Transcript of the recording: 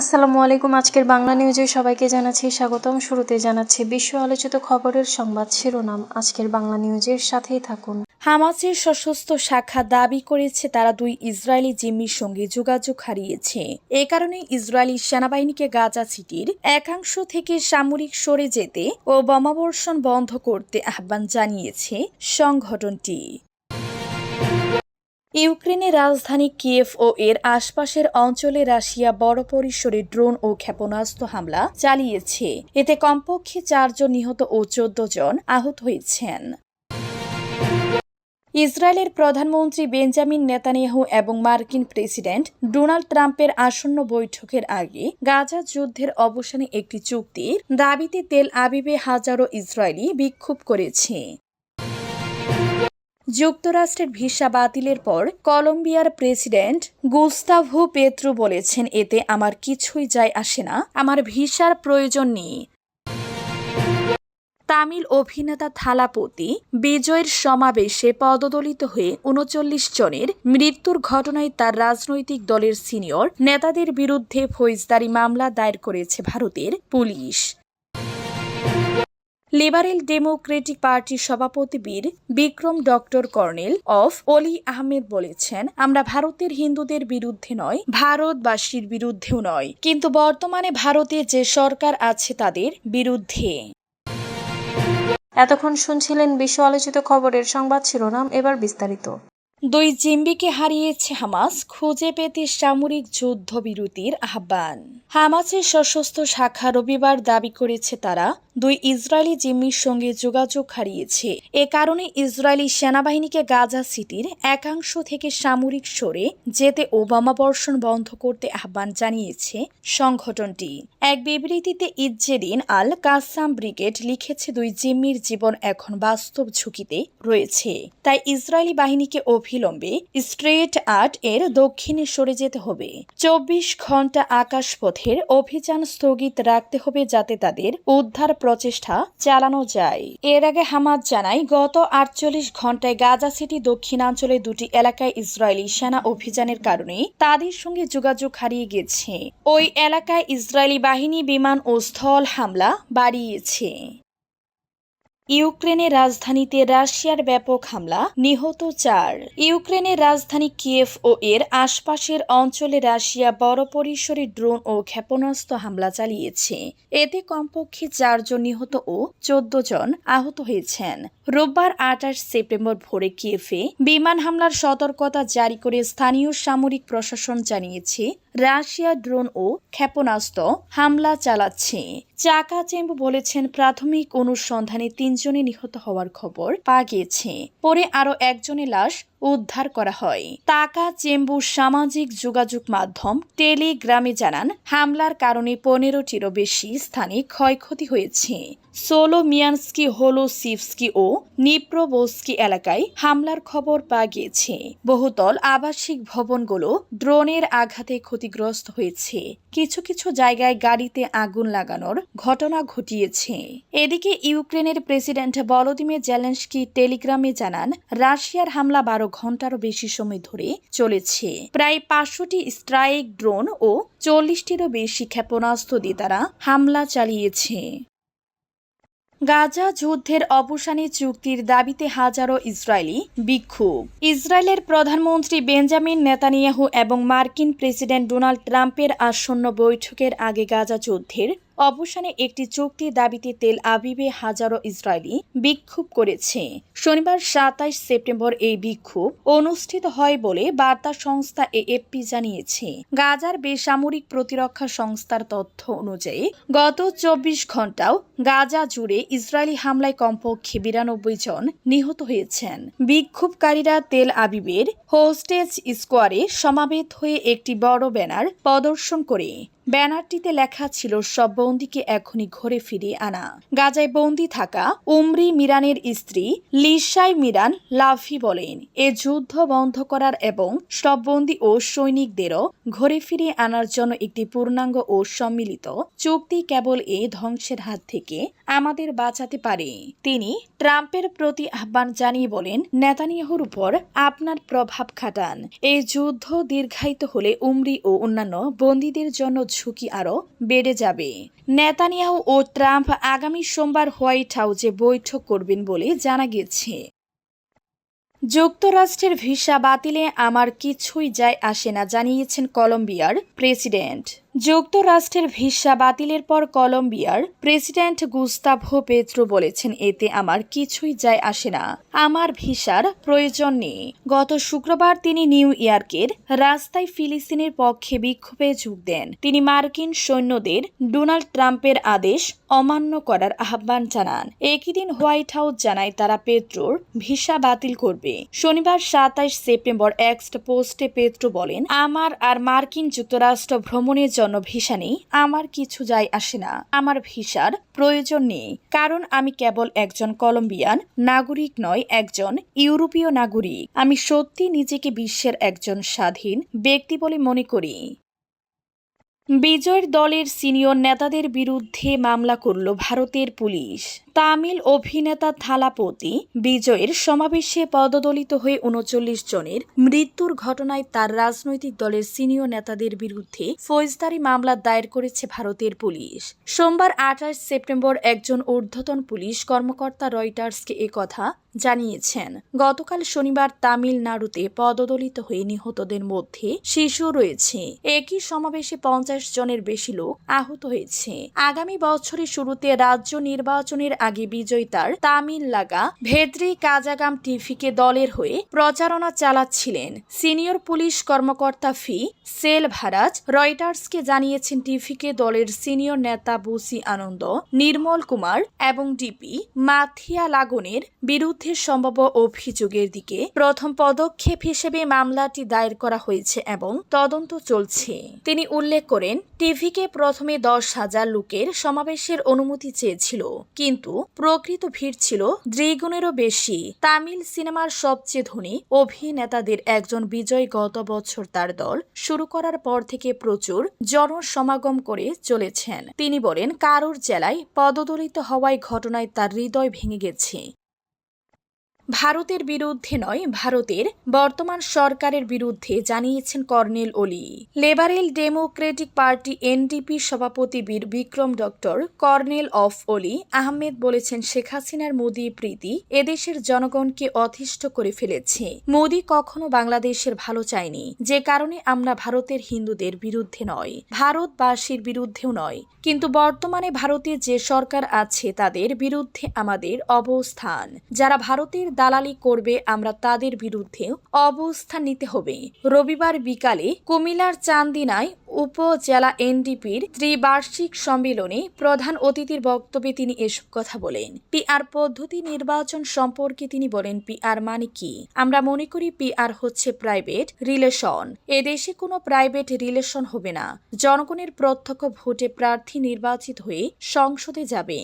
আসসালামু আলাইকুম, আজকের বাংলা নিউজে সবাইকে জানাচ্ছি স্বাগতম। শুরুতে জানাচ্ছি বিশ্ব আলোচিত খবরের সংবাদ শিরোনাম। আজকের বাংলা নিউজের সাথেই থাকুন। হামাসের সশস্ত্র শাখা দাবি করেছে, তারা দুই ইসরায়েলি জিম্মির সঙ্গে যোগাযোগ হারিয়েছে। এ কারণে ইসরায়েলি সেনাবাহিনীকে গাজা সিটির একাংশ থেকে সামরিক সরে যেতে ও বোমাবর্ষণ বন্ধ করতে আহ্বান জানিয়েছে সংগঠনটি। ইউক্রেনের রাজধানী কিয়েভ ও এর আশপাশের অঞ্চলে রাশিয়া বড় পরিসরে ড্রোন ও ক্ষেপণাস্ত্র হামলা চালিয়েছে। এতে কমপক্ষে চারজন নিহত ও চোদ্দ জন আহত হয়েছেন। ইসরায়েলের প্রধানমন্ত্রী বেঞ্জামিন নেতানিয়াহু এবং মার্কিন প্রেসিডেন্ট ডোনাল্ড ট্রাম্পের আসন্ন বৈঠকের আগে গাজা যুদ্ধের অবসানে একটি চুক্তির দাবিতে তেল আবিবে হাজারো ইসরায়েলি বিক্ষোভ করেছে। যুক্তরাষ্ট্রের ভিসা বাতিলের পর কলম্বিয়ার প্রেসিডেন্ট গুস্তাভো পেত্রু বলেছেন, এতে আমার কিছুই যায় আসে না। আমার ভিসার প্রয়োজন নেই। তামিল অভিনেতা থালাপতি বিজয়ের সমাবেশে পদদলিত হয়ে উনচল্লিশ জনের মৃত্যুর ঘটনায় তার রাজনৈতিক দলের সিনিয়র নেতাদের বিরুদ্ধে ফৌজদারি মামলা দায়ের করেছে ভারতের পুলিশ। লিবারেল ডেমোক্রেটিক পার্টির সভাপতি বীর বিক্রম ডক্টর কর্নেল অফ অলি আহমেদ বলেছেন, আমরা ভারতের হিন্দুদের বিরুদ্ধে নয়, ভারতবাসীর বিরুদ্ধেও নয়। কিন্তু বর্তমানে ভারতে যে সরকার আছে তাদের বিরুদ্ধে। এতক্ষণ শুনছিলেন বিশ্ব আলোচিত খবরের সংবাদ শিরোনাম, এবার বিস্তারিত। দুই জিম্বিকে হারিয়েছে হামাস, খুঁজে পেতে সামরিক যুদ্ধবিরতির আহ্বান। হামাসের সশস্ত্র শাখা রবিবার দাবি করেছে তারা, দুই ইসরায়েলি জিম্মির সঙ্গে যোগাযোগ হারিয়েছে। এ কারণে ইসরায়েলি সেনাবাহিনীকে গাজা সিটির একাংশ থেকে সামরিক সরে যেতে ওবামা বর্ষণ বন্ধ করতে আহ্বান জানিয়েছে সংগঠনটি। এক বিবৃতিতে ইজ্জেদিন আল কাসাম ব্রিগেড লিখেছে, দুই জিম্মির জীবন এখন বাস্তব ঝুঁকিতে রয়েছে। তাই ইসরায়েলি বাহিনীকে অবিলম্বে স্ট্রেট আর্ট এর দক্ষিণে সরে যেতে হবে। চব্বিশ ঘণ্টা আকাশপথের অভিযান স্থগিত রাখতে হবে যাতে তাদের উদ্ধার প্রচেষ্টা চালানো যায়। এর আগে হামাদ জানায়, গত আটচল্লিশ ঘন্টায় গাজা সিটি দক্ষিণাঞ্চলে দুটি এলাকায় ইসরায়েলি সেনা অভিযানের কারণে তাদের সঙ্গে যোগাযোগ হারিয়ে গেছে। ওই এলাকায় ইসরায়েলি বাহিনী বিমান ও স্থল হামলা বাড়িয়েছে। ইউক্রেনের রাজধানীতে রাশিয়ার ব্যাপক হামলা, নিহত চার। ইউক্রেনের রাজধানী কিয়েভ ও এর আশপাশের অঞ্চলে রাশিয়া বড় পরিসরে ড্রোন ও ক্ষেপণাস্ত্র হামলা চালিয়েছে। এতে কমপক্ষে চারজন নিহত ও চোদ্দ জন আহত হয়েছেন। রোববার আঠাশ সেপ্টেম্বর ভোরে কিয়েফে বিমান হামলার সতর্কতা জারি করে স্থানীয় সামরিক প্রশাসন জানিয়েছে রাশিয়া ড্রোন ও ক্ষেপণাস্ত্র হামলা চালাচ্ছে। চাকা চেম্ব বলেছেন প্রাথমিক অনুসন্ধানে তিনজনে নিহত হওয়ার খবর পা গিয়েছে। পরে আরও একজনের লাশ উদ্ধার করা হয়। তাকা চেম্বু সামাজিক যোগাযোগ মাধ্যম টেলিগ্রামে জানান, হামলার কারণে পনেরোটিরও বেশি স্থানে ক্ষয়ক্ষতি হয়েছে। সোলো মিয়ানস্কি হোলো সিভস্কি ও নিপ্রোবোস্কি এলাকায় হামলার খবর পাওয়া গিয়েছে। বহুতল আবাসিক ভবনগুলো ড্রোনের আঘাতে ক্ষতিগ্রস্ত হয়েছে। কিছু কিছু জায়গায় গাড়িতে আগুন লাগানোর ঘটনা ঘটিয়েছে। এদিকে ইউক্রেনের প্রেসিডেন্ট ভলোদিমির জেলেন্সকি টেলিগ্রামে জানান, রাশিয়ার হামলা বারো ঘন্টারও বেশি সময় ধরে চলেছে। প্রায় পাঁচশোটি স্ট্রাইক ড্রোন ও চল্লিশটিরও বেশি ক্ষেপণাস্ত্র দিয়ে তারা হামলা চালিয়েছে। গাজা যুদ্ধের অবসানে চুক্তির দাবিতে হাজারো ইসরায়েলি বিক্ষোভ। ইসরায়েলের প্রধানমন্ত্রী বেঞ্জামিন নেতানিয়াহু এবং মার্কিন প্রেসিডেন্ট ডোনাল্ড ট্রাম্পের আসন্ন বৈঠকের আগে গাজা যুদ্ধের অবসানে একটি চুক্তির দাবিতে তেল আবিবে হাজারো ইসরায়েলি বিক্ষোভ করেছে। শনিবার সাতাইশ সেপ্টেম্বর এই বিক্ষোভ অনুষ্ঠিত হয় বলে বার্তা সংস্থা এএফপি জানিয়েছে। গাজার বেসামরিক প্রতিরক্ষা সংস্থার তথ্য অনুযায়ী, গত চব্বিশ ঘন্টাও গাজা জুড়ে ইসরায়েলি হামলায় কমপক্ষে বিরানব্বই জন নিহত হয়েছেন। বিক্ষোভকারীরা তেল আবিবের হোস্টেজ স্কোয়ারে সমাবেত হয়ে একটি বড় ব্যানার প্রদর্শন করে। ব্যানারটিতে লেখা ছিল, সব বন্দিকে এখনই ঘরে ফিরিয়ে আনা। গাজায় বন্দি থাকা উমরি মিরানের স্ত্রী লিসাই মিরান লাভি বলেন, এ যুদ্ধ বন্ধ করার এবং সব বন্দি ও সৈনিকদেরও ঘরে ফিরিয়ে আনার জন্য একটি পূর্ণাঙ্গ ও সম্মিলিত চুক্তি কেবল এই ধ্বংসের হাত থেকে আমাদের বাঁচাতে পারে। তিনি ট্রাম্পের প্রতি আহ্বান জানিয়ে বলেন, নেতানিয়াহুর উপর আপনার প্রভাব খাটান। এই যুদ্ধ দীর্ঘায়িত হলে উমরি ও অন্যান্য বন্দীদের জন্য ঝুঁকি আরও বেড়ে যাবে। নেতানিয়াহু ও ট্রাম্প আগামী সোমবার হোয়াইট হাউসে বৈঠক করবেন বলে জানা গেছে। যুক্তরাষ্ট্রের ভিসা বাতিলে আমার কিছুই যায় আসে না, জানিয়েছেন কলম্বিয়ার প্রেসিডেন্ট। যুক্তরাষ্ট্রের ভিসা বাতিলের পর কলম্বিয়ার প্রেসিডেন্ট গুস্তাভো পেত্রো বলেছেন, এতে আমার কিছুই যায় আসে না। আমার ভিসার প্রয়োজন নেই। গত শুক্রবার তিনি নিউ ইয়র্কের রাস্তায় ফিলিস্তিনের পক্ষে বিক্ষোভে যোগ দেন। তিনি মার্কিন সৈন্যদের ডোনাল্ড ট্রাম্পের আদেশ অমান্য করার আহ্বান জানান। একই দিন হোয়াইট হাউস জানায় তারা পেট্রোর ভিসা বাতিল করবে। শনিবার সাতাইশ সেপ্টেম্বর এক্সট পোস্টে পেট্রো বলেন, আমার আর মার্কিন যুক্তরাষ্ট্র ভ্রমণের জন্য ভিসা নেই, আমার কিছু যায় আসে না। আমার ভিসার প্রয়োজন নেই, কারণ আমি কেবল একজন কলম্বিয়ান নাগরিক নয়, একজন ইউরোপীয় নাগরিক। আমি সত্যি নিজেকে বিশ্বের একজন স্বাধীন ব্যক্তি বলে মনে করি। বিজয়ের দলের সিনিয়র নেতাদের বিরুদ্ধে মামলা করল ভারতের পুলিশ। তামিল অভিনেতা থালাপতি বিজয়ের সমাবেশে পদদলিত হয়ে উনচল্লিশ জনের মৃত্যুর ঘটনায় তার রাজনৈতিক দলের সিনিয়র নেতাদের বিরুদ্ধে ফৌজদারি মামলা দায়ের করেছে ভারতের পুলিশ। সোমবার আঠাশ সেপ্টেম্বর একজন ঊর্ধ্বতন পুলিশ কর্মকর্তা রয়টার্সকে কথা জানিয়েছেন। গতকাল শনিবার তামিলনাড়ুতে পদদলিত হয়ে নিহতদের মধ্যে শিশু রয়েছে। একই সমাবেশে পঞ্চাশ জনের বেশি লোক আহত হয়েছে। আগামী বছরের শুরুতে রাজ্য নির্বাচনের আগে বিজয় তার তামিল লাগা ভেদ্রি কাজাগাম টিভিকে দলের হয়ে প্রচারণা চালাচ্ছিলেন। সিনিয়র পুলিশ কর্মকর্তা ফি সেল ভারাজ রয়টার্সকে জানিয়েছেন টিভিকে দলের সিনিয়র নেতা বুসি আনন্দ, নির্মল কুমার এবং ডিপি মাথিয়া লাগনের বিরুদ্ধে সম্ভাব্য অভিযোগের দিকে প্রথম পদক্ষেপ হিসেবে মামলাটি দায়ের করা হয়েছে এবং তদন্ত চলছে। তিনি উল্লেখ করেন, টিভিকে প্রথমে দশ হাজার লোকের সমাবেশের অনুমতি চেয়েছিল, কিন্তু প্রকৃত ভিড় ছিল দ্বিগুণেরও বেশি। তামিল সিনেমার সবচেয়ে ধনী অভিনেতাদের একজন বিজয় গত বছর তার দল শুরু করার পর থেকে প্রচুর জনসমাগম করে চলেছেন। তিনি বলেন, কারুর জেলায় পদদলিত হওয়ায় ঘটনায় তার হৃদয় ভেঙে গেছে। ভারতের বিরুদ্ধে নয়, ভারতের বর্তমান সরকারের বিরুদ্ধে জানিয়েছেন কর্নেল ওলি। লেবারেল ডেমোক্রেটিক পার্টি এনডিপি সভাপতি বীর বিক্রম ডক্টর কর্নেল অফ ওলি আহমেদ বলেছেন, শেখ হাসিনার মোদী প্রীতি এদেশের জনগণকে অতিষ্ঠ করে ফেলেছে। মোদী কখনো বাংলাদেশের ভালো চায়নি। যে কারণে আমরা ভারতের হিন্দুদের বিরুদ্ধে নয়, ভারতবাসীর বিরুদ্ধেও নয়। কিন্তু বর্তমানে ভারতে যে সরকার আছে, তাদের বিরুদ্ধে আমাদের অবস্থান। যারা ভারতের দালালি করবে আমরা তাদের বিরুদ্ধে অবস্থান নিতে হবে। রবিবার বিকালে কুমিল্লার চান্দিনায় উপজেলা এনডিপির ত্রিবার্ষিক সম্মেলনে প্রধান অতিথির বক্তব্যে তিনি এসব কথা বলেন। পিআর পদ্ধতি নির্বাচন সম্পর্কে তিনি বলেন, পিআর মানে কি? আমরা মনে করি পিআর হচ্ছে প্রাইভেট রিলেশন। এদেশে কোনো প্রাইভেট রিলেশন হবে না। জনগণের প্রত্যক্ষ ভোটে প্রার্থী নির্বাচিত হয়ে সংসদে যাবে।